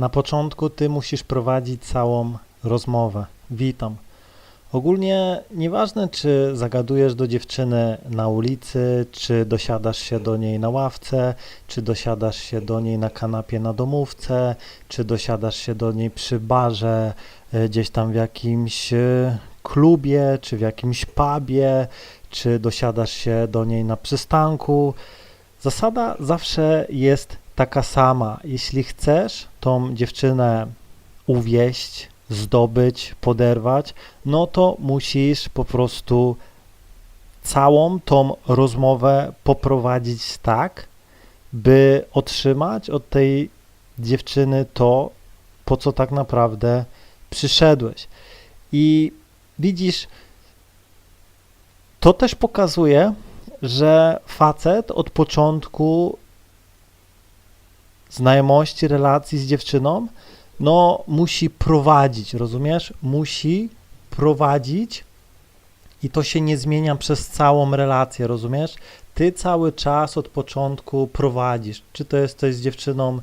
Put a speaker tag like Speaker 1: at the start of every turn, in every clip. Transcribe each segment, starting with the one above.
Speaker 1: Na początku ty musisz prowadzić całą rozmowę. Witam. Ogólnie nieważne, czy zagadujesz do dziewczyny na ulicy, czy dosiadasz się do niej na ławce, czy dosiadasz się do niej na kanapie na domówce, czy dosiadasz się do niej przy barze, e, gdzieś tam w jakimś e, klubie, czy w jakimś pubie, czy dosiadasz się do niej na przystanku. Zasada zawsze jest taka sama. Jeśli chcesz tą dziewczynę uwieść, zdobyć, poderwać, no to musisz po prostu całą tą rozmowę poprowadzić tak, by otrzymać od tej dziewczyny to, po co tak naprawdę przyszedłeś. I widzisz, to też pokazuje, że facet od początku znajomości, relacji z dziewczyną, no musi prowadzić, rozumiesz? Musi prowadzić i to się nie zmienia przez całą relację, rozumiesz? Ty cały czas od początku prowadzisz. Czy to jesteś z dziewczyną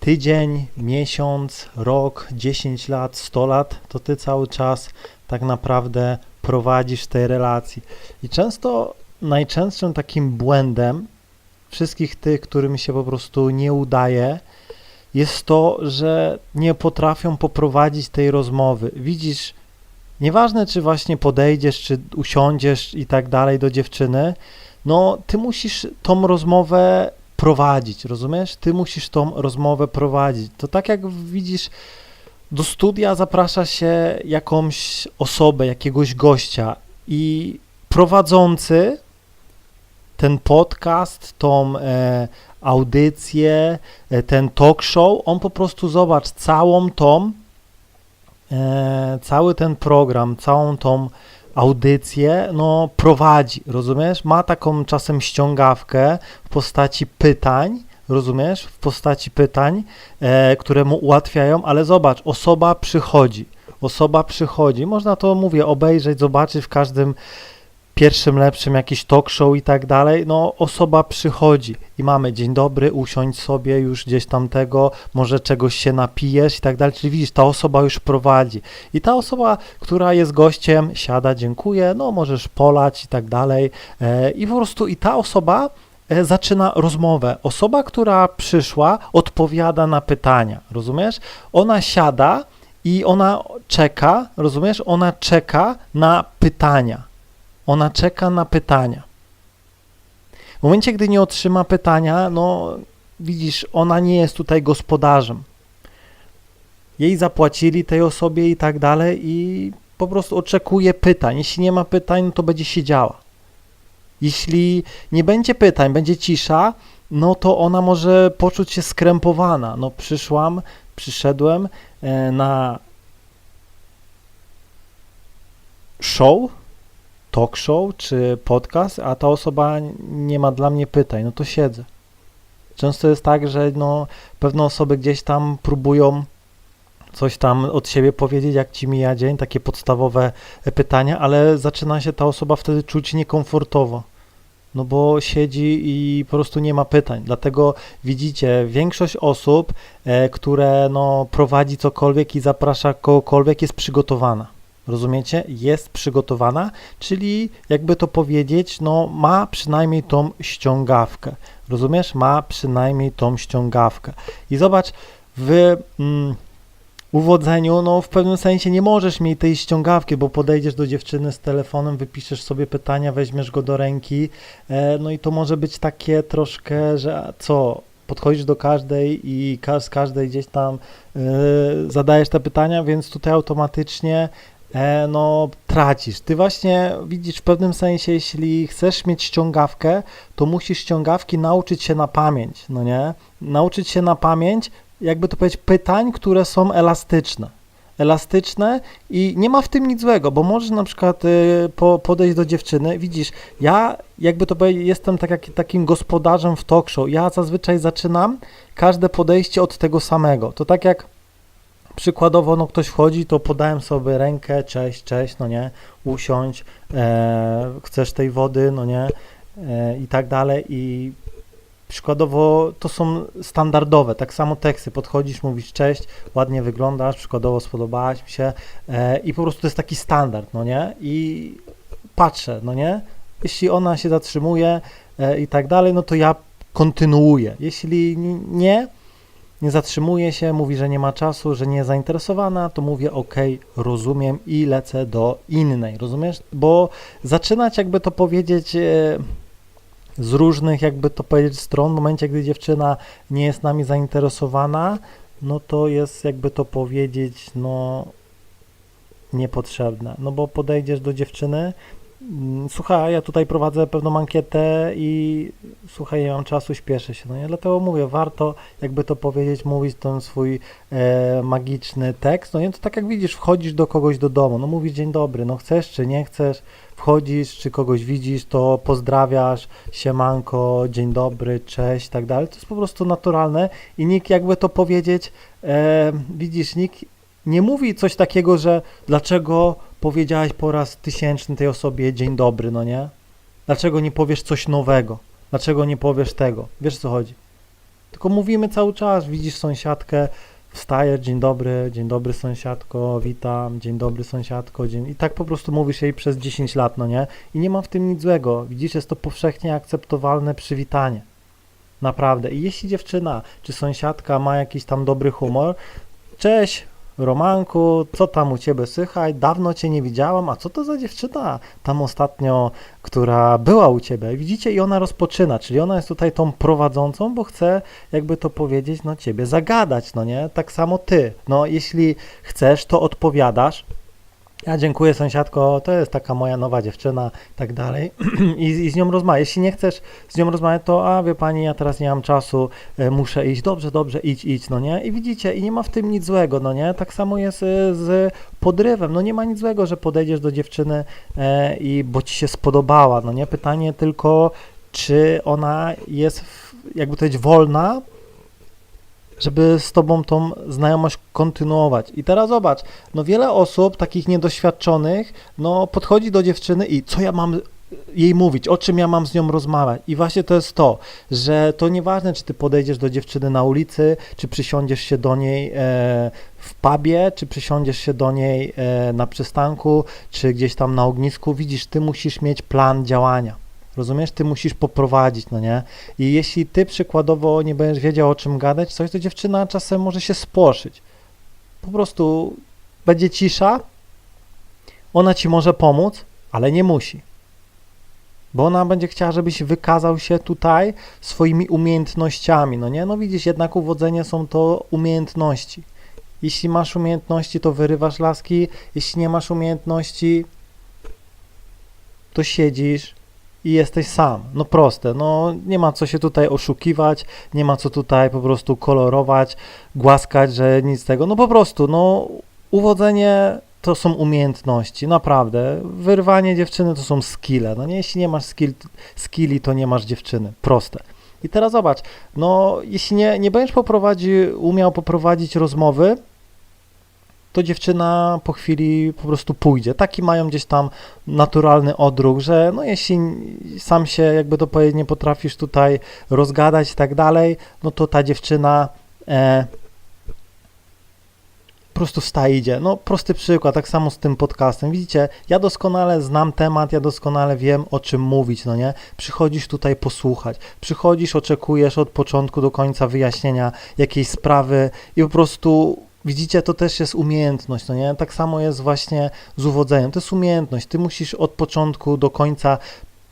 Speaker 1: tydzień, miesiąc, rok, 10 lat, 100 lat, to ty cały czas tak naprawdę prowadzisz tej relacji. I często najczęstszym takim błędem wszystkich tych, którym się po prostu nie udaje, jest to, że nie potrafią poprowadzić tej rozmowy. Widzisz, nieważne czy właśnie podejdziesz, czy usiądziesz i tak dalej do dziewczyny, no ty musisz tą rozmowę prowadzić, rozumiesz? Ty musisz tą rozmowę prowadzić. To tak jak widzisz, do studia zaprasza się jakąś osobę, jakiegoś gościa i prowadzący ten podcast, tą e, audycję, e, ten talk show, on po prostu zobacz całą tą, e, cały ten program, całą tą audycję, no prowadzi, rozumiesz? Ma taką czasem ściągawkę w postaci pytań, rozumiesz? W postaci pytań, e, które mu ułatwiają, ale zobacz, osoba przychodzi, osoba przychodzi, można to, mówię, obejrzeć, zobaczyć w każdym pierwszym lepszym jakiś talk show i tak dalej, no osoba przychodzi i mamy dzień dobry, usiądź sobie już gdzieś tam tego, może czegoś się napijesz i tak dalej, czyli widzisz, ta osoba już prowadzi i ta osoba, która jest gościem, siada, dziękuję, no możesz polać i tak dalej e, i po prostu i ta osoba e, zaczyna rozmowę. Osoba, która przyszła, odpowiada na pytania, rozumiesz? Ona siada i ona czeka, rozumiesz? Ona czeka na pytania. Ona czeka na pytania. W momencie, gdy nie otrzyma pytania, no widzisz, ona nie jest tutaj gospodarzem. Jej zapłacili tej osobie i tak dalej i po prostu oczekuje pytań. Jeśli nie ma pytań, no to będzie siedziała. Jeśli nie będzie pytań, będzie cisza, no to ona może poczuć się skrępowana. No przyszłam, przyszedłem e, na show, talk show czy podcast, a ta osoba nie ma dla mnie pytań, no to siedzę. Często jest tak, że no, pewne osoby gdzieś tam próbują coś tam od siebie powiedzieć, jak ci mija dzień, takie podstawowe pytania, ale zaczyna się ta osoba wtedy czuć niekomfortowo. No bo siedzi i po prostu nie ma pytań. Dlatego widzicie, większość osób, e, które no, prowadzi cokolwiek i zaprasza kogokolwiek, jest przygotowana. Rozumiecie? Jest przygotowana, czyli jakby to powiedzieć, no ma przynajmniej tą ściągawkę. Rozumiesz? Ma przynajmniej tą ściągawkę. I zobacz, w mm, uwodzeniu, no w pewnym sensie nie możesz mieć tej ściągawki, bo podejdziesz do dziewczyny z telefonem, wypiszesz sobie pytania, weźmiesz go do ręki, e, no i to może być takie troszkę, że co, podchodzisz do każdej i z każdej gdzieś tam e, zadajesz te pytania, więc tutaj automatycznie no tracisz. Ty właśnie widzisz w pewnym sensie, jeśli chcesz mieć ściągawkę, to musisz ściągawki nauczyć się na pamięć, no nie? Nauczyć się na pamięć, jakby to powiedzieć, pytań, które są elastyczne. Elastyczne i nie ma w tym nic złego, bo możesz na przykład y, po, podejść do dziewczyny, widzisz, ja jakby to powiedzieć, jestem tak jak, takim gospodarzem w talk show. Ja zazwyczaj zaczynam każde podejście od tego samego. To tak jak przykładowo, no ktoś wchodzi, to podałem sobie rękę, cześć, cześć, no nie, usiądź, e, chcesz tej wody, no nie, e, i tak dalej i Przykładowo to są standardowe, tak samo teksty, podchodzisz, mówisz cześć, ładnie wyglądasz, przykładowo spodobałaś mi się e, i po prostu to jest taki standard, no nie? I patrzę, no nie? Jeśli ona się zatrzymuje e, i tak dalej, no to ja kontynuuję. Jeśli nie, nie zatrzymuje się, mówi, że nie ma czasu, że nie jest zainteresowana, to mówię ok, rozumiem i lecę do innej, rozumiesz? Bo zaczynać jakby to powiedzieć e, z różnych jakby to powiedzieć stron, w momencie gdy dziewczyna nie jest nami zainteresowana, no to jest jakby to powiedzieć, no niepotrzebne, no bo podejdziesz do dziewczyny, słuchaj, ja tutaj prowadzę pewną ankietę i słuchaj, nie mam czasu, śpieszę się, no nie, dlatego mówię, warto jakby to powiedzieć, mówić ten swój e, magiczny tekst, no nie, to tak jak widzisz, wchodzisz do kogoś do domu, no mówisz dzień dobry, no chcesz czy nie chcesz, wchodzisz, czy kogoś widzisz, to pozdrawiasz, siemanko, dzień dobry, cześć, tak dalej, to jest po prostu naturalne i nikt jakby to powiedzieć, e, widzisz, nikt nie mówi coś takiego, że dlaczego powiedziałeś po raz tysięczny tej osobie dzień dobry, no nie? Dlaczego nie powiesz coś nowego? Dlaczego nie powiesz tego? Wiesz co chodzi? Tylko mówimy cały czas, widzisz sąsiadkę, wstajesz, dzień dobry, dzień dobry sąsiadko, witam, dzień dobry sąsiadko, dzień... i tak po prostu mówisz jej przez 10 lat, no nie? I nie ma w tym nic złego, widzisz, jest to powszechnie akceptowalne przywitanie. Naprawdę. I jeśli dziewczyna czy sąsiadka ma jakiś tam dobry humor, cześć, Romanku, co tam u ciebie słychać? Dawno cię nie widziałam, a co to za dziewczyna tam ostatnio, która była u ciebie? Widzicie, i ona rozpoczyna, czyli ona jest tutaj tą prowadzącą, bo chce, jakby to powiedzieć, no ciebie zagadać, no nie? Tak samo ty. No, jeśli chcesz, to odpowiadasz. Ja dziękuję sąsiadko, to jest taka moja nowa dziewczyna, tak dalej. I, I z nią rozmawiać. Jeśli nie chcesz z nią rozmawiać, to a wie pani, ja teraz nie mam czasu, e, muszę iść. Dobrze, dobrze, idź, idź, no nie? I widzicie, i nie ma w tym nic złego, no nie? Tak samo jest e, z podrywem. No nie ma nic złego, że podejdziesz do dziewczyny e, i bo ci się spodobała, no nie? Pytanie tylko, czy ona jest, w- jakby to powiedzieć, wolna żeby z tobą tą znajomość kontynuować. I teraz zobacz, no wiele osób takich niedoświadczonych, no podchodzi do dziewczyny i co ja mam jej mówić, o czym ja mam z nią rozmawiać. I właśnie to jest to, że to nieważne, czy ty podejdziesz do dziewczyny na ulicy, czy przysiądziesz się do niej e, w pubie, czy przysiądziesz się do niej e, na przystanku, czy gdzieś tam na ognisku. Widzisz, ty musisz mieć plan działania. Rozumiesz? Ty musisz poprowadzić, no nie? I jeśli ty przykładowo nie będziesz wiedział o czym gadać, coś, to dziewczyna czasem może się spłoszyć. Po prostu będzie cisza, ona ci może pomóc, ale nie musi. Bo ona będzie chciała, żebyś wykazał się tutaj swoimi umiejętnościami, no nie? No widzisz, jednak uwodzenie są to umiejętności. Jeśli masz umiejętności, to wyrywasz laski, jeśli nie masz umiejętności, to siedzisz, i jesteś sam. No proste, no nie ma co się tutaj oszukiwać, nie ma co tutaj po prostu kolorować, głaskać, że nic z tego. No po prostu, no uwodzenie to są umiejętności, naprawdę. Wyrwanie dziewczyny to są skille. No nie, jeśli nie masz skill, skilli, to nie masz dziewczyny. Proste. I teraz zobacz, no jeśli nie, nie będziesz poprowadzi, umiał poprowadzić rozmowy, to dziewczyna po chwili po prostu pójdzie. Taki mają gdzieś tam naturalny odruch, że no jeśli sam się, jakby to powiedzieć, nie potrafisz tutaj rozgadać i tak dalej, no to ta dziewczyna e, po prostu wstaje idzie. No prosty przykład, tak samo z tym podcastem. Widzicie, ja doskonale znam temat, ja doskonale wiem o czym mówić, no nie? Przychodzisz tutaj posłuchać, przychodzisz, oczekujesz od początku do końca wyjaśnienia jakiejś sprawy i po prostu Widzicie, to też jest umiejętność, no nie? Tak samo jest właśnie z uwodzeniem. To jest umiejętność. Ty musisz od początku do końca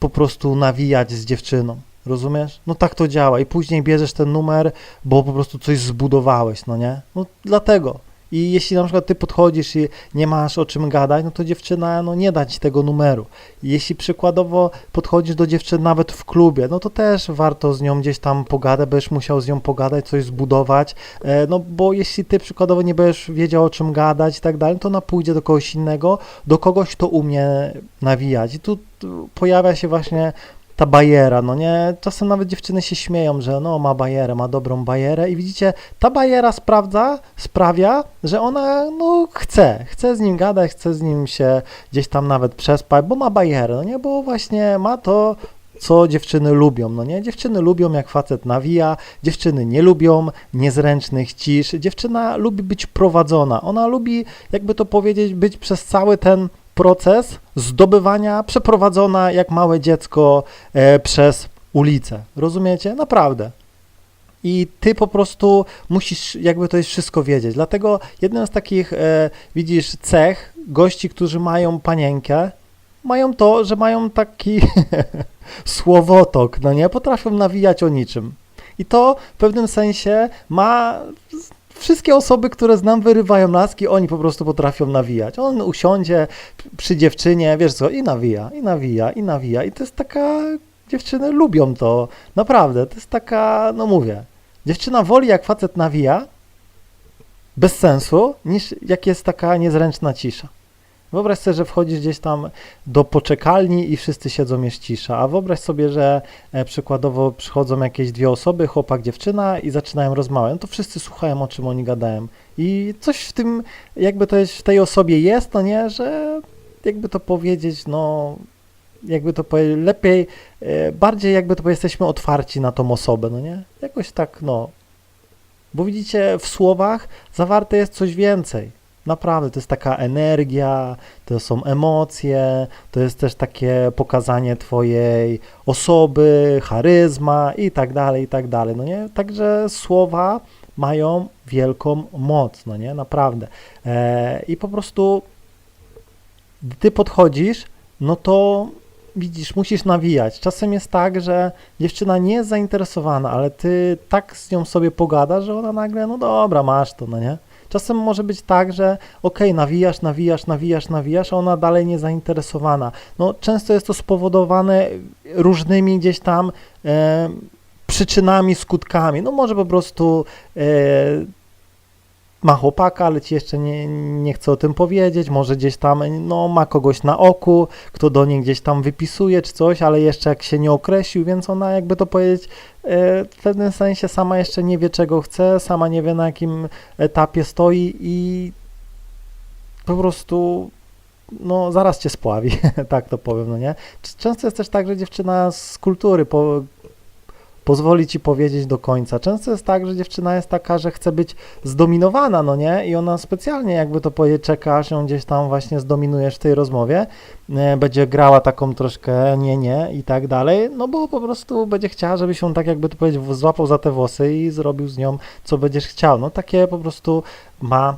Speaker 1: po prostu nawijać z dziewczyną. Rozumiesz? No tak to działa. I później bierzesz ten numer, bo po prostu coś zbudowałeś, no nie? No dlatego. I jeśli na przykład ty podchodzisz i nie masz o czym gadać, no to dziewczyna no nie da ci tego numeru. Jeśli przykładowo podchodzisz do dziewczyny nawet w klubie, no to też warto z nią gdzieś tam pogadać, będziesz musiał z nią pogadać, coś zbudować, e, no bo jeśli ty przykładowo nie będziesz wiedział o czym gadać i tak dalej, to ona pójdzie do kogoś innego, do kogoś, kto umie nawijać. I tu pojawia się właśnie ta bajera, no nie? Czasem nawet dziewczyny się śmieją, że no ma bajerę, ma dobrą bajerę i widzicie, ta bajera sprawdza, sprawia, że ona no chce, chce z nim gadać, chce z nim się gdzieś tam nawet przespać, bo ma bajerę, no nie? Bo właśnie ma to co dziewczyny lubią, no nie? Dziewczyny lubią, jak facet nawija, dziewczyny nie lubią niezręcznych cisz. Dziewczyna lubi być prowadzona, ona lubi, jakby to powiedzieć, być przez cały ten proces zdobywania przeprowadzona jak małe dziecko e, przez ulicę. Rozumiecie? Naprawdę. I ty po prostu musisz, jakby to jest wszystko wiedzieć. Dlatego jednym z takich, e, widzisz, cech gości, którzy mają panienkę, mają to, że mają taki słowotok, no nie? Potrafią nawijać o niczym. I to w pewnym sensie ma wszystkie osoby, które znam, wyrywają laski, oni po prostu potrafią nawijać. On usiądzie przy dziewczynie, wiesz co, i nawija, i nawija, i nawija. I to jest taka, dziewczyny lubią to, naprawdę. To jest taka, no mówię, dziewczyna woli jak facet nawija, bez sensu, niż jak jest taka niezręczna cisza. Wyobraź sobie, że wchodzisz gdzieś tam do poczekalni i wszyscy siedzą, jest cisza, a wyobraź sobie, że e, przykładowo przychodzą jakieś dwie osoby, chłopak, dziewczyna i zaczynają rozmawiać, no to wszyscy słuchają, o czym oni gadają. I coś w tym, jakby to jest, w tej osobie jest, no nie, że jakby to powiedzieć, no jakby to powiedzieć, lepiej, e, bardziej jakby to jesteśmy otwarci na tą osobę, no nie? Jakoś tak, no. Bo widzicie, w słowach zawarte jest coś więcej. Naprawdę, to jest taka energia, to są emocje, to jest też takie pokazanie twojej osoby, charyzma i tak dalej, i tak dalej, no nie? Także słowa mają wielką moc, no nie? Naprawdę. E, I po prostu gdy ty podchodzisz, no to widzisz, musisz nawijać. Czasem jest tak, że dziewczyna nie jest zainteresowana, ale ty tak z nią sobie pogadasz, że ona nagle, no dobra, masz to, no nie? Czasem może być tak, że okay, nawijasz, nawijasz, nawijasz, nawijasz, a ona dalej nie zainteresowana. No, często jest to spowodowane różnymi gdzieś tam e, przyczynami, skutkami. No może po prostu e, ma chłopaka, ale ci jeszcze nie, nie chce o tym powiedzieć, może gdzieś tam no, ma kogoś na oku, kto do niej gdzieś tam wypisuje czy coś, ale jeszcze jak się nie określił, więc ona jakby to powiedzieć w pewnym sensie sama jeszcze nie wie czego chce, sama nie wie na jakim etapie stoi i po prostu no zaraz cię spławi, tak to powiem, no nie? Często jest też tak, że dziewczyna z kultury po, pozwoli ci powiedzieć do końca. Często jest tak, że dziewczyna jest taka, że chce być zdominowana, no nie? I ona specjalnie jakby to powiedzieć, czeka, aż ją gdzieś tam właśnie zdominujesz w tej rozmowie, e, będzie grała taką troszkę nie, nie i tak dalej, no bo po prostu będzie chciała, żebyś ją tak jakby to powiedzieć złapał za te włosy i zrobił z nią, co będziesz chciał. No takie po prostu ma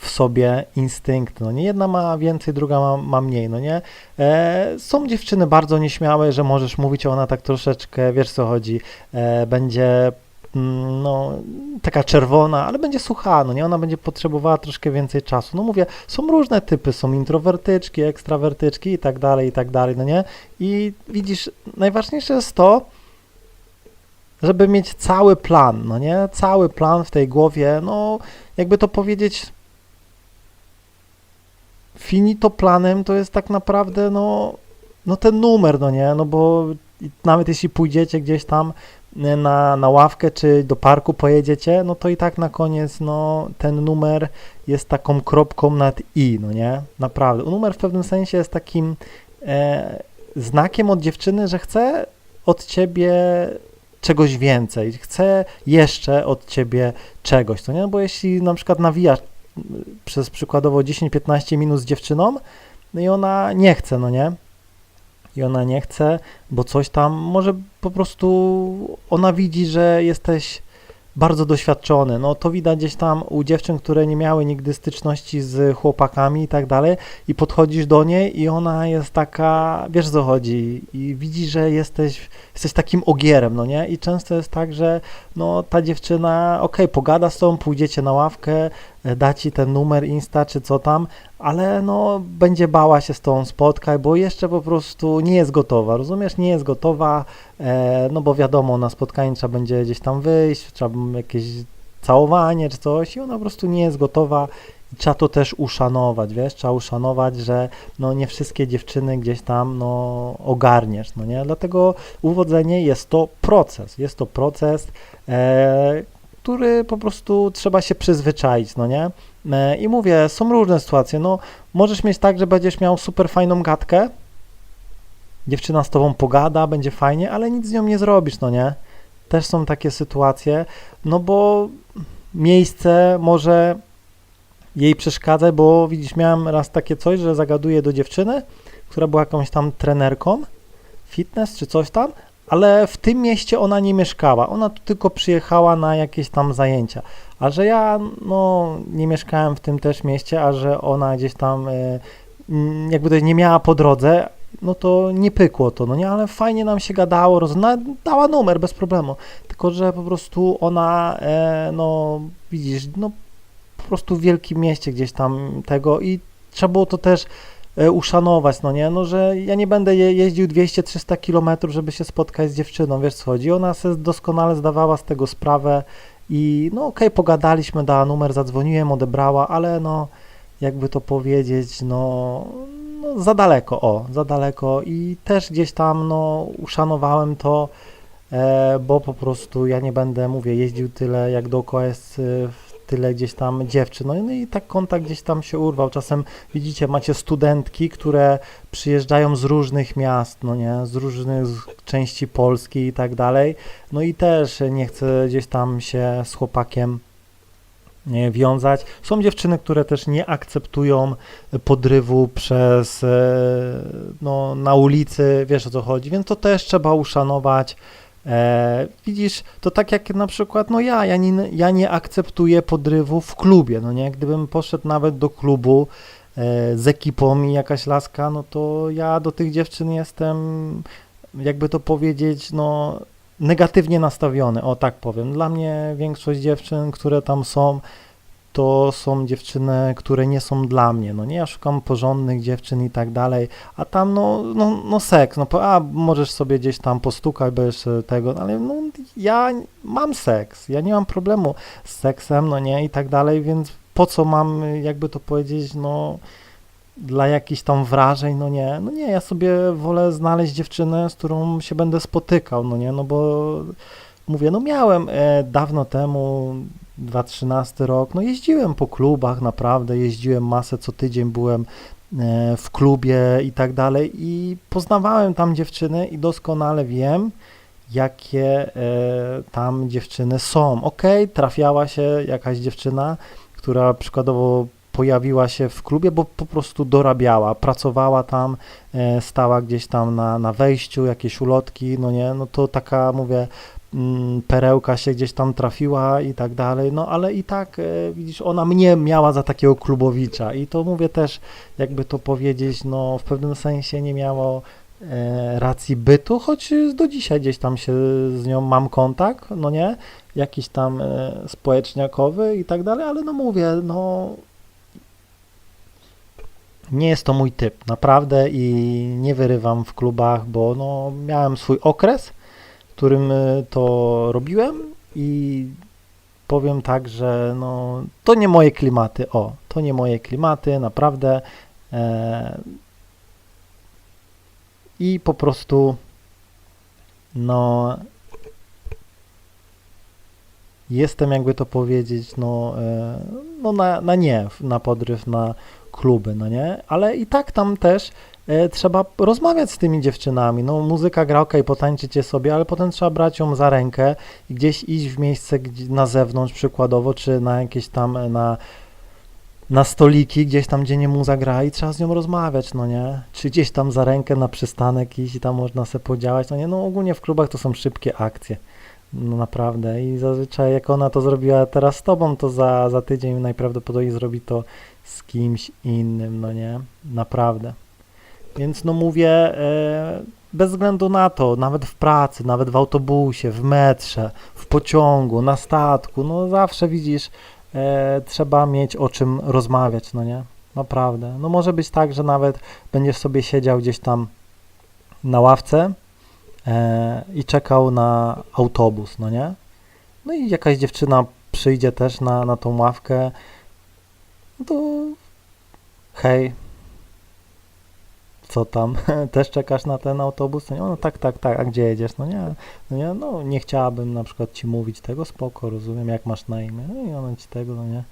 Speaker 1: w sobie instynkt, no nie, jedna ma więcej, druga ma, ma mniej, no nie. E, są dziewczyny bardzo nieśmiałe, że możesz mówić, a ona tak troszeczkę, wiesz co chodzi, e, będzie mm, no, taka czerwona, ale będzie sucha, no nie, ona będzie potrzebowała troszkę więcej czasu. No mówię, są różne typy, są introwertyczki, ekstrawertyczki i tak dalej, i tak dalej, no nie. I widzisz, najważniejsze jest to, żeby mieć cały plan, no nie, cały plan w tej głowie, no, jakby to powiedzieć, finito planem to jest tak naprawdę no, no ten numer, no nie, no bo nawet jeśli pójdziecie gdzieś tam na, na ławkę czy do parku pojedziecie, no to i tak na koniec no ten numer jest taką kropką nad i, no nie, naprawdę. Numer w pewnym sensie jest takim e, znakiem od dziewczyny, że chce od ciebie czegoś więcej, chce jeszcze od ciebie czegoś, to nie, no bo jeśli na przykład nawijasz przez przykładowo 10-15 minut z dziewczyną, no i ona nie chce, no nie? I ona nie chce, bo coś tam, może po prostu ona widzi, że jesteś bardzo doświadczony. No to widać gdzieś tam u dziewczyn, które nie miały nigdy styczności z chłopakami i tak dalej i podchodzisz do niej i ona jest taka, wiesz co chodzi i widzi, że jesteś, jesteś takim ogierem, no nie? I często jest tak, że no ta dziewczyna, okej, okay, pogada z tobą, pójdziecie na ławkę, da ci ten numer Insta czy co tam, ale no będzie bała się z tą spotkać, bo jeszcze po prostu nie jest gotowa, rozumiesz? Nie jest gotowa, e, no bo wiadomo, na spotkanie trzeba będzie gdzieś tam wyjść, trzeba jakieś całowanie czy coś i ona po prostu nie jest gotowa i trzeba to też uszanować, wiesz, trzeba uszanować, że no nie wszystkie dziewczyny gdzieś tam no ogarniesz, no nie? Dlatego uwodzenie jest to proces, jest to proces, e, który po prostu trzeba się przyzwyczaić, no nie? E, I mówię, są różne sytuacje, no możesz mieć tak, że będziesz miał super fajną gadkę, dziewczyna z tobą pogada, będzie fajnie, ale nic z nią nie zrobisz, no nie? Też są takie sytuacje, no bo miejsce może jej przeszkadzać, bo widzisz, miałem raz takie coś, że zagaduję do dziewczyny, która była jakąś tam trenerką, fitness czy coś tam, ale w tym mieście ona nie mieszkała. Ona tu tylko przyjechała na jakieś tam zajęcia. A że ja no, nie mieszkałem w tym też mieście, a że ona gdzieś tam e, jakby to nie miała po drodze, no to nie pykło to, no nie, ale fajnie nam się gadało, dała numer bez problemu. Tylko, że po prostu ona, e, no widzisz, no po prostu w wielkim mieście gdzieś tam tego i trzeba było to też uszanować, no nie, no że ja nie będę je, jeździł 200-300 kilometrów, żeby się spotkać z dziewczyną, wiesz co chodzi, ona sobie doskonale zdawała z tego sprawę i no okej, pogadaliśmy, dała numer, zadzwoniłem, odebrała, ale no jakby to powiedzieć, no, no za daleko, o, za daleko i też gdzieś tam, no uszanowałem to, e, bo po prostu ja nie będę, mówię, jeździł tyle, jak dookoła jest e, tyle gdzieś tam dziewczyn, no, i- no i tak kontakt gdzieś tam się urwał. Czasem widzicie, macie studentki, które przyjeżdżają z różnych miast, no nie, z różnych części Polski i tak dalej, no i też nie chcę gdzieś tam się z chłopakiem wiązać. Są dziewczyny, które też nie akceptują podrywu przez, e, no, na ulicy, wiesz o co chodzi, więc to też trzeba uszanować. E, widzisz, to tak jak na przykład, no ja, ja nie, ja nie akceptuję podrywu w klubie, no nie, gdybym poszedł nawet do klubu e, z ekipą i jakaś laska, no to ja do tych dziewczyn jestem, jakby to powiedzieć, no negatywnie nastawiony, o tak powiem. Dla mnie większość dziewczyn, które tam są, to są dziewczyny, które nie są dla mnie, no nie, ja szukam porządnych dziewczyn i tak dalej, a tam no, no, no seks, no a możesz sobie gdzieś tam postukać bez tego, ale no ja mam seks, ja nie mam problemu z seksem, no nie, i tak dalej, więc po co mam, jakby to powiedzieć, no dla jakichś tam wrażeń, no nie, no nie, ja sobie wolę znaleźć dziewczynę, z którą się będę spotykał, no nie, no bo mówię, no miałem e, dawno temu, 2013 rok, no jeździłem po klubach, naprawdę, jeździłem masę, co tydzień byłem e, w klubie i tak dalej i poznawałem tam dziewczyny i doskonale wiem, jakie e, tam dziewczyny są. Okej, trafiała się jakaś dziewczyna, która przykładowo pojawiła się w klubie, bo po prostu dorabiała, pracowała tam, e, stała gdzieś tam na, na wejściu, jakieś ulotki, no nie, no to taka, mówię, perełka się gdzieś tam trafiła i tak dalej, no ale i tak, e, widzisz, ona mnie miała za takiego klubowicza. I to mówię też, jakby to powiedzieć, no w pewnym sensie nie miało e, racji bytu, choć do dzisiaj gdzieś tam się z nią mam kontakt, no nie, jakiś tam e, społeczniakowy i tak dalej, ale no mówię, no nie jest to mój typ, naprawdę i nie wyrywam w klubach, bo no miałem swój okres, którym y, to robiłem i powiem tak, że no to nie moje klimaty, o, to nie moje klimaty, naprawdę e, i po prostu no jestem jakby to powiedzieć, no, e, no na, na nie, na podryw, na kluby, no nie? Ale i tak tam też e, trzeba rozmawiać z tymi dziewczynami. No muzyka gra, okej, potańczycie sobie, ale potem trzeba brać ją za rękę i gdzieś iść w miejsce na zewnątrz przykładowo, czy na jakieś tam, e, na, na stoliki, gdzieś tam, gdzie nie muza gra i trzeba z nią rozmawiać, no nie? Czy gdzieś tam za rękę na przystanek iść i tam można sobie podziałać, no nie? No ogólnie w klubach to są szybkie akcje. No naprawdę i zazwyczaj jak ona to zrobiła teraz z tobą, to za, za tydzień najprawdopodobniej zrobi to z kimś innym, no nie? Naprawdę. Więc no mówię, e, bez względu na to, nawet w pracy, nawet w autobusie, w metrze, w pociągu, na statku, no zawsze widzisz, e, trzeba mieć o czym rozmawiać, no nie? Naprawdę. No może być tak, że nawet będziesz sobie siedział gdzieś tam na ławce e, i czekał na autobus, no nie? No i jakaś dziewczyna przyjdzie też na, na tą ławkę, no to hej, co tam, też czekasz na ten autobus? No, no tak, tak, tak, a gdzie jedziesz? No nie, no nie, no nie chciałabym na przykład ci mówić tego, spoko, rozumiem, jak masz na imię, no i ona ci tego, no nie.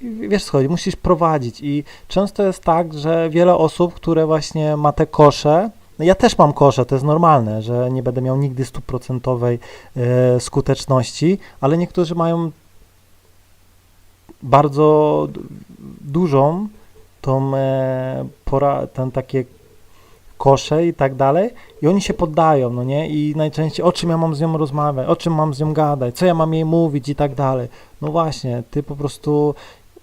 Speaker 1: I wiesz co musisz prowadzić i często jest tak, że wiele osób, które właśnie ma te kosze, no ja też mam kosze, to jest normalne, że nie będę miał nigdy stuprocentowej e, skuteczności, ale niektórzy mają bardzo dużą tą e, pora, ten takie kosze i tak dalej i oni się poddają, no nie? I najczęściej o czym ja mam z nią rozmawiać, o czym mam z nią gadać, co ja mam jej mówić i tak dalej. No właśnie, ty po prostu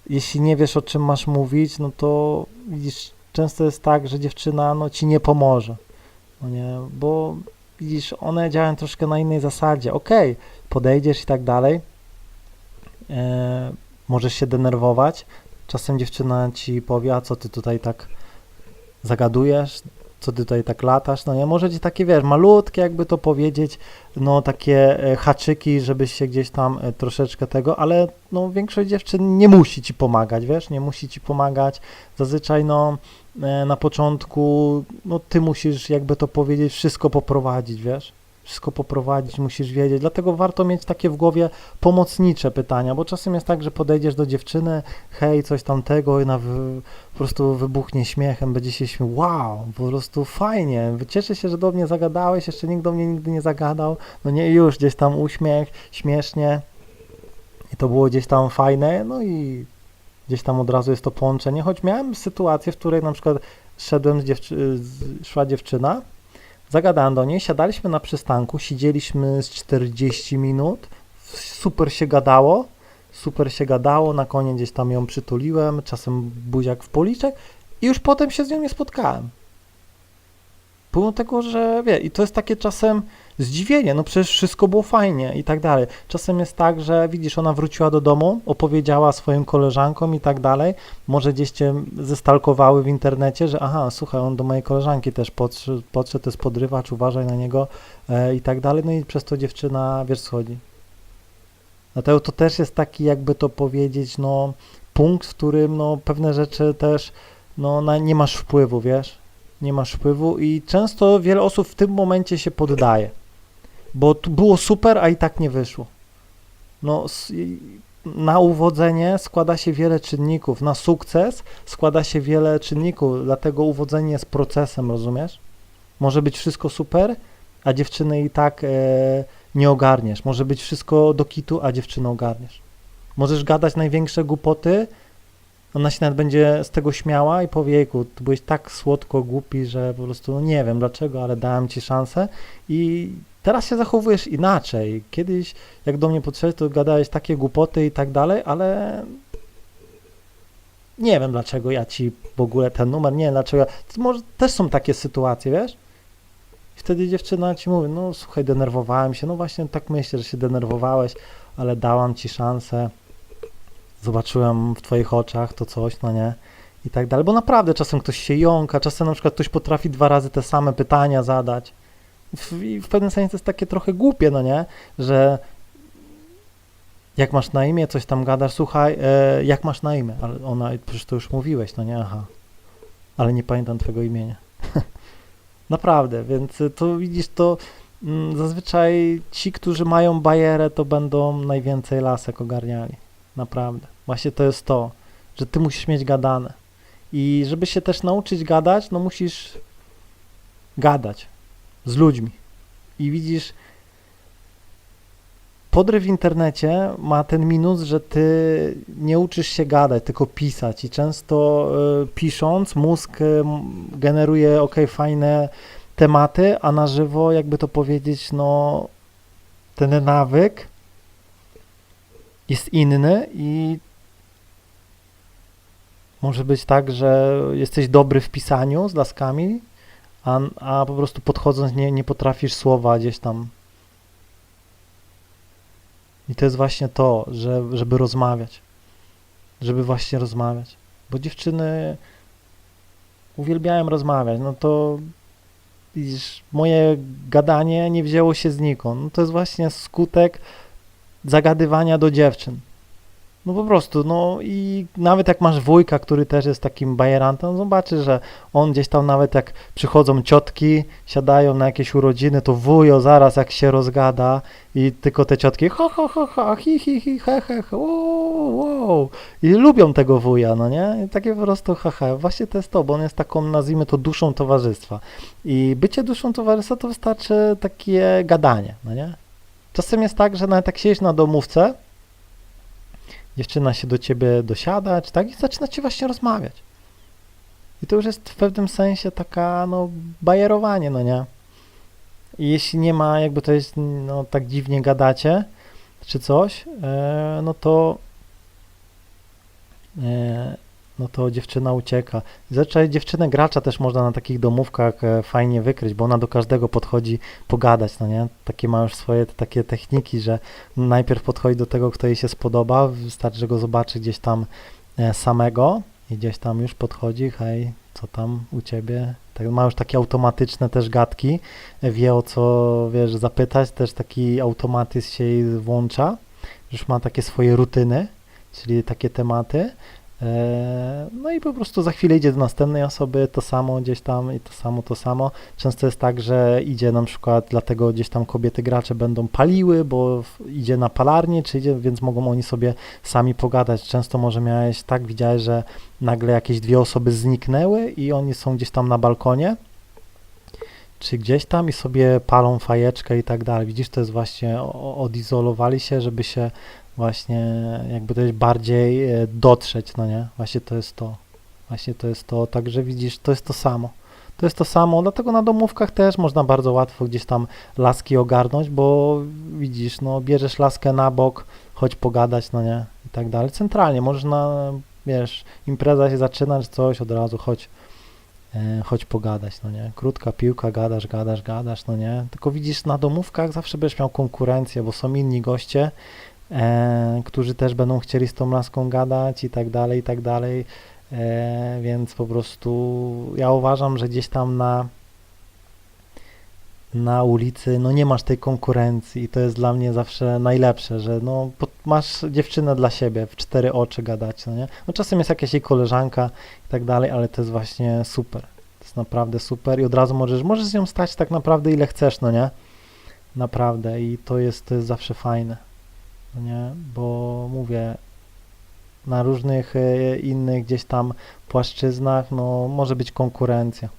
Speaker 1: jeśli nie wiesz o czym masz mówić, no to widzisz, często jest tak, że dziewczyna no ci nie pomoże. No nie, bo widzisz, one działają troszkę na innej zasadzie. Okej, podejdziesz i tak dalej. E, możesz się denerwować. Czasem dziewczyna ci powie, a co ty tutaj tak zagadujesz, co ty tutaj tak latasz, no nie, może ci takie, wiesz, malutkie, jakby to powiedzieć, no takie e, haczyki, żebyś się gdzieś tam e, troszeczkę tego, ale no większość dziewczyn nie musi ci pomagać, wiesz, nie musi ci pomagać, zazwyczaj no e, na początku, no ty musisz, jakby to powiedzieć, wszystko poprowadzić, wiesz, wszystko poprowadzić, musisz wiedzieć, dlatego warto mieć takie w głowie pomocnicze pytania, bo czasem jest tak, że podejdziesz do dziewczyny, hej, coś tamtego i na wy, po prostu wybuchnie śmiechem, będzie się śmiał, wow, po prostu fajnie, cieszę się, że do mnie zagadałeś, jeszcze nikt do mnie nigdy nie zagadał, no nie, już gdzieś tam uśmiech, śmiesznie. I to było gdzieś tam fajne, no i gdzieś tam od razu jest to połączenie, choć miałem sytuację, w której na przykład szedłem z dziewczy- z, szła dziewczyna, zagadałem do niej, siadaliśmy na przystanku, siedzieliśmy z 40 minut, super się gadało, super się gadało, na koniec gdzieś tam ją przytuliłem, czasem buziak w policzek i już potem się z nią nie spotkałem. Pomimo tego, że wie, i to jest takie czasem zdziwienie, no przecież wszystko było fajnie i tak dalej. Czasem jest tak, że widzisz, ona wróciła do domu, opowiedziała swoim koleżankom i tak dalej, może gdzieś cię zestalkowały w internecie, że aha, słuchaj, on do mojej koleżanki też podszedł, podszedł to jest podrywacz, uważaj na niego e, i tak dalej, no i przez to dziewczyna, wiesz, schodzi. Dlatego to też jest taki, jakby to powiedzieć, no, punkt, w którym, no, pewne rzeczy też, no, na, nie masz wpływu, wiesz, nie masz wpływu i często wiele osób w tym momencie się poddaje, bo tu było super, a i tak nie wyszło. No, na uwodzenie składa się wiele czynników, na sukces składa się wiele czynników, dlatego uwodzenie jest procesem, rozumiesz? Może być wszystko super, a dziewczyny i tak e, nie ogarniesz. Może być wszystko do kitu, a dziewczynę ogarniesz. Możesz gadać największe głupoty, ona się nawet będzie z tego śmiała i powie, jejku, ty byłeś tak słodko głupi, że po prostu no nie wiem dlaczego, ale dałem ci szansę i teraz się zachowujesz inaczej. Kiedyś, jak do mnie podszedłeś, to gadałeś takie głupoty i tak dalej, ale nie wiem dlaczego ja ci w ogóle ten numer, nie wiem dlaczego. To Może też są takie sytuacje, wiesz? I wtedy dziewczyna ci mówi, no słuchaj, denerwowałem się, no właśnie tak myślę, że się denerwowałeś, ale dałam ci szansę, zobaczyłem w twoich oczach to coś, no nie? I tak dalej, bo naprawdę czasem ktoś się jąka, czasem na przykład ktoś potrafi dwa razy te same pytania zadać. W, I w pewnym sensie to jest takie trochę głupie, no nie? Że jak masz na imię, coś tam gadasz, słuchaj, e, jak masz na imię? Ale ona, przecież to już mówiłeś, no nie? Aha. Ale nie pamiętam twojego imienia. Naprawdę, więc to widzisz, to mm, zazwyczaj ci, którzy mają bajerę, to będą najwięcej lasek ogarniali. Naprawdę. Właśnie to jest to, że ty musisz mieć gadane. I żeby się też nauczyć gadać, no musisz gadać z ludźmi. I widzisz, podryw w internecie ma ten minus, że ty nie uczysz się gadać, tylko pisać. I często y, pisząc, mózg y, generuje ok, fajne tematy, a na żywo, jakby to powiedzieć, no ten nawyk jest inny i może być tak, że jesteś dobry w pisaniu z laskami, a, a po prostu podchodząc nie, nie potrafisz słowa gdzieś tam. I to jest właśnie to, że, żeby rozmawiać. Żeby właśnie rozmawiać. Bo dziewczyny uwielbiają rozmawiać. No to widzisz, moje gadanie nie wzięło się znikąd. No to jest właśnie skutek zagadywania do dziewczyn. No po prostu, no i nawet jak masz wujka, który też jest takim bajerantem, zobaczysz, że on gdzieś tam nawet jak przychodzą ciotki, siadają na jakieś urodziny, to wujo zaraz jak się rozgada i tylko te ciotki ho, ho, ho, ho, hi, hi, hi, he, he, he, wow, wow. I lubią tego wuja, no nie? I takie po prostu haha. Właśnie to jest to, bo on jest taką, nazwijmy to, duszą towarzystwa. I bycie duszą towarzystwa to wystarczy takie gadanie, no nie? Czasem jest tak, że nawet jak siedzisz na domówce, dziewczyna się do ciebie dosiada, czy tak, i zaczyna ci właśnie rozmawiać. I to już jest w pewnym sensie taka, no, bajerowanie, no nie? I jeśli nie ma, jakby to jest, no, tak dziwnie gadacie, czy coś, e, no to e, no to dziewczyna ucieka. Zazwyczaj dziewczynę gracza też można na takich domówkach e, fajnie wykryć, bo ona do każdego podchodzi pogadać, no nie? Takie ma już swoje takie techniki, że najpierw podchodzi do tego, kto jej się spodoba, wystarczy, że go zobaczy gdzieś tam e, samego i gdzieś tam już podchodzi, hej, co tam u ciebie? Tak, ma już takie automatyczne też gadki, e, wie o co, wiesz, zapytać, też taki automatyzm się jej włącza, już ma takie swoje rutyny, czyli takie tematy, No i po prostu za chwilę idzie do następnej osoby, to samo gdzieś tam i to samo, to samo. Często jest tak, że idzie na przykład, dlatego gdzieś tam kobiety gracze będą paliły, bo idzie na palarnię, czy idzie, więc mogą oni sobie sami pogadać. Często może miałeś tak, widziałeś, że nagle jakieś dwie osoby zniknęły i oni są gdzieś tam na balkonie, czy gdzieś tam i sobie palą fajeczkę i tak dalej. Widzisz, to jest właśnie, odizolowali się, żeby się właśnie jakby jest bardziej e, dotrzeć, no nie? Właśnie to jest to. Właśnie to jest to. Także widzisz, to jest to samo. To jest to samo, dlatego na domówkach też można bardzo łatwo gdzieś tam laski ogarnąć, bo widzisz, no bierzesz laskę na bok, chodź pogadać, no nie? I tak dalej. Centralnie, możesz na, wiesz, impreza się zaczyna, czy coś, od razu chodź, e, pogadać, no nie? Krótka piłka, gadasz, gadasz, gadasz, no nie? Tylko widzisz, na domówkach zawsze będziesz miał konkurencję, bo są inni goście, e, którzy też będą chcieli z tą laską gadać i tak dalej, i tak dalej. E, więc po prostu ja uważam, że gdzieś tam na na ulicy, no nie masz tej konkurencji i to jest dla mnie zawsze najlepsze, że no masz dziewczynę dla siebie, w cztery oczy gadać, no nie? No czasem jest jakaś jej koleżanka i tak dalej, ale to jest właśnie super. To jest naprawdę super i od razu możesz, możesz z nią stać tak naprawdę ile chcesz, no nie? Naprawdę i to jest, to jest zawsze fajne, no nie? Bo mówię, na różnych e, innych gdzieś tam płaszczyznach, no może być konkurencja.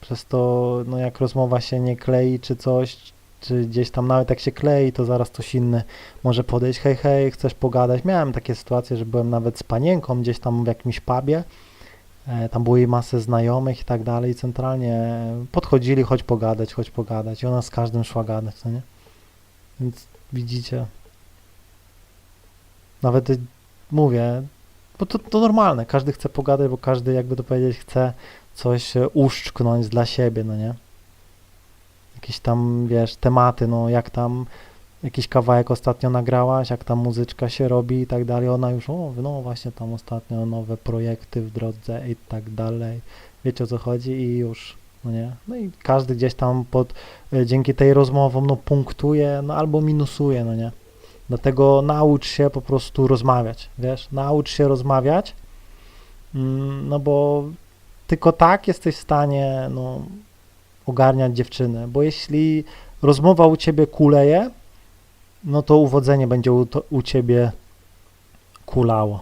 Speaker 1: Przez to, no jak rozmowa się nie klei czy coś, czy gdzieś tam nawet jak się klei, to zaraz ktoś inny może podejść, hej, hej, chcesz pogadać. Miałem takie sytuacje, że byłem nawet z panienką gdzieś tam w jakimś pubie, e, tam było jej masę znajomych i tak dalej, i centralnie podchodzili, chodź pogadać, chodź pogadać i ona z każdym szła gadać, co nie? Więc widzicie, nawet mówię, bo to, to normalne, każdy chce pogadać, bo każdy, jakby to powiedzieć, chce coś e, uszczknąć dla siebie, no nie? Jakieś tam, wiesz, tematy, no jak tam jakiś kawałek ostatnio nagrałaś, jak tam muzyczka się robi i tak dalej, ona już, o, no właśnie tam ostatnio nowe projekty w drodze i tak dalej, wiecie o co chodzi? I już, no nie? No i każdy gdzieś tam pod, e, dzięki tej rozmowom, no punktuje, no albo minusuje, no nie? Dlatego naucz się po prostu rozmawiać, wiesz, naucz się rozmawiać, mm, no bo tylko tak jesteś w stanie no, ogarniać dziewczynę, bo jeśli rozmowa u ciebie kuleje, no to uwodzenie będzie u, to, u ciebie kulało.